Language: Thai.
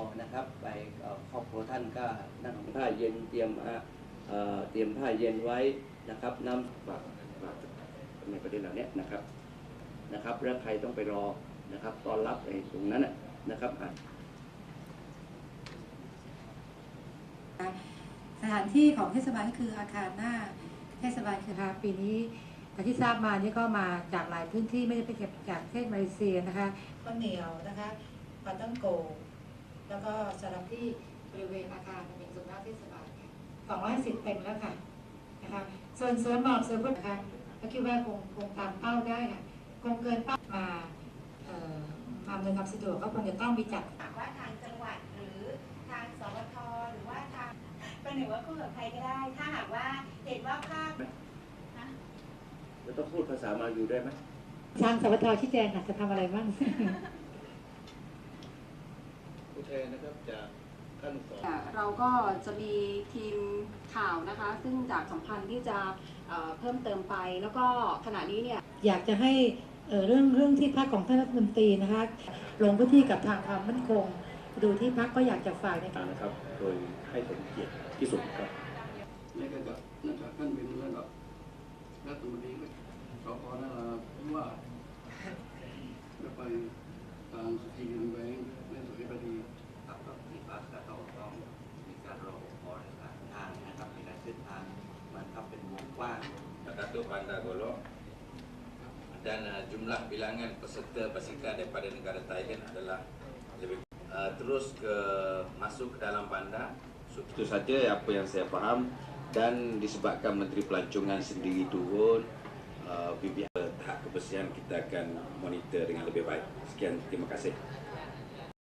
านก็นั่งผ้าเย็นเตรียมอะเอ่อเตรียมผ้าเย็นไว้นะครับน้ำฝากฝากในประเด็นเหล่านี้นะครับนะครับแล้วใครต้องไปรอนะครับตอนรับไอ้ตรงนั้นน่ะนะครับอะ สถานที่ของเทศบาลก็คืออาคารหน้าเทศบาลคือนะคะปีนี้ที่ทราบมานี่ก็มาจากหลายพื้นที่ไม่ได้ไปเก็บจากประเทศมาเลเซียนะคะ ข้าวเหนียวนะคะปาตั้งโก แล้วก็สำหรับที่บริเวณอาคารเป็นส่วนหน้าเทศบาลค่ะสองร้อยสิบเต็มแล้วค่ะนะคะส่วนสวนหมอกสวนพุทธนะคะก็คิดว่าคงคงตามเป้าได้ค่ะคงเกินเป้ามาเอ่อมาอำนวยความสะดวกก็คงจะต้องมีจัดหากว่าทางจังหวัดหรือทางสวทหรือว่าทางประหนึ่งว่าคู่กับใครก็ได้ ถ้าหากว่าเห็นว่าภาพแล้วต้องพูดภาษามาอยู่ได้ไหมทางสวทชี้แจงค่ะจะทำอะไรบ้าง ผู้แทนนะครับจากท่านสองเราก็จะมีทีมข่าวนะคะ ซึ่งจากสัมพันธ์ที่จะเอ่อเพิ่มเติมไป แล้วก็ขณะนี้เนี่ยอยากจะให้เอ่อเรื่องเรื่องที่พักของท่านรัฐมนตรีนะคะลงพื้นที่กับทางความมั่นคง ดูที่พักก็อยากจะฝากในการนะครับ โดยให้สมเกียรติที่สุดครับในระดับนะครับท่านเป็นระดับรัฐมนตรีสพนาราผู้ว่าจะไปทางสตรี Datuk Bandar Golok dan uh, jumlah bilangan peserta basikal daripada negara Thailand adalah lebih uh, terus ke masuk ke dalam bandar Itu saja apa yang saya faham dan disebabkan Menteri Pelancongan sendiri turun uh, BBI tahap kebersihan kita akan monitor dengan lebih baik. Sekian, terima kasih.